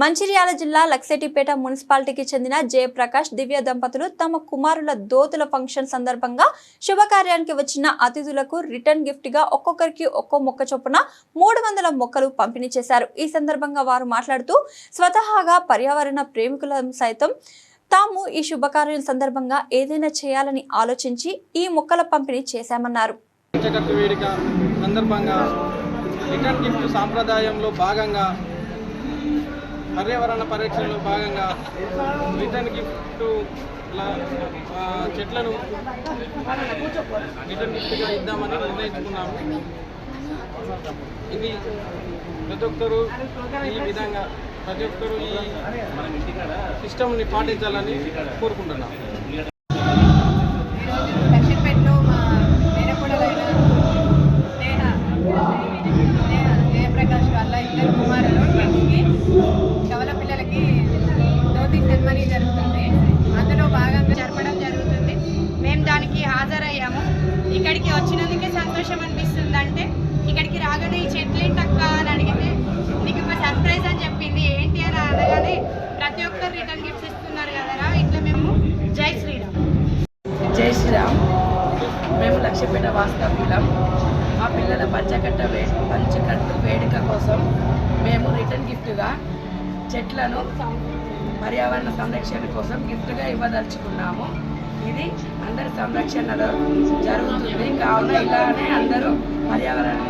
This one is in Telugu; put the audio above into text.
మంచిర్యాల జిల్లా లక్సెటిపేట మున్సిపాలిటీకి చెందిన జయప్రకాష్ దివ్య దంపతులు తమ కుమారుల దోతుల ఫంక్షన్ సందర్భంగా శుభకార్యానికి వచ్చిన అతిథులకు రిటర్న్ గిఫ్ట్గా ఒక్కొక్కరికి ఒక్కో మొక్క చొప్పున మూడు వందల మొక్కలు పంపిణీ చేశారు. ఈ సందర్భంగా వారు మాట్లాడుతూ స్వతహాగా పర్యావరణ ప్రేమికుల సైతం తాము ఈ శుభకార్యం సందర్భంగా ఏదైనా చేయాలని ఆలోచించి ఈ మొక్కల పంపిణీ చేశామన్నారు. సందర్భంగా రిటర్న్ గిఫ్ట్ సాంప్రదాయంలో భాగంగా పర్యావరణ పరిరక్షణలో భాగంగా రిటర్న్ గిఫ్ట్ చెట్లను రిటర్న్ గిఫ్ట్గా ఇద్దామని నిర్ణయించుకున్నాము. ఇది ప్రతి ఒక్కరూ ఈ విధంగా ప్రతి ఒక్కరూ ఈ సిస్టమ్ని పాటించాలని కోరుకుంటున్నాం హాజరయ్యాము. ఇక్కడికి వచ్చినందుకే సంతోషం అనిపిస్తుంది. అంటే ఇక్కడికి రాగానే ఈ చెట్లు ఏంటక్క అని అడిగితే నీకు ఒక సర్ప్రైజ్ అని చెప్పింది. ఏంటి? అని అనగానే ప్రతి ఒక్కరు రిటర్న్ గిఫ్ట్స్ ఇస్తున్నారు కదరా ఇట్లా మేము జై శ్రీరామ్. జై శ్రీరామ్. మేము లక్ష్యపేట వాస్తవ్యులం. మా పిల్లల పంచకట్ట వే పంచకట్టు వేడుక కోసం మేము రిటర్న్ గిఫ్ట్గా చెట్లను పర్యావరణ సంరక్షణ కోసం గిఫ్ట్గా ఇవ్వదలుచుకున్నాము. ఇది అందరి సంరక్షణలో జరుగుతుంది. కావున ఇలానే అందరూ పర్యావరణం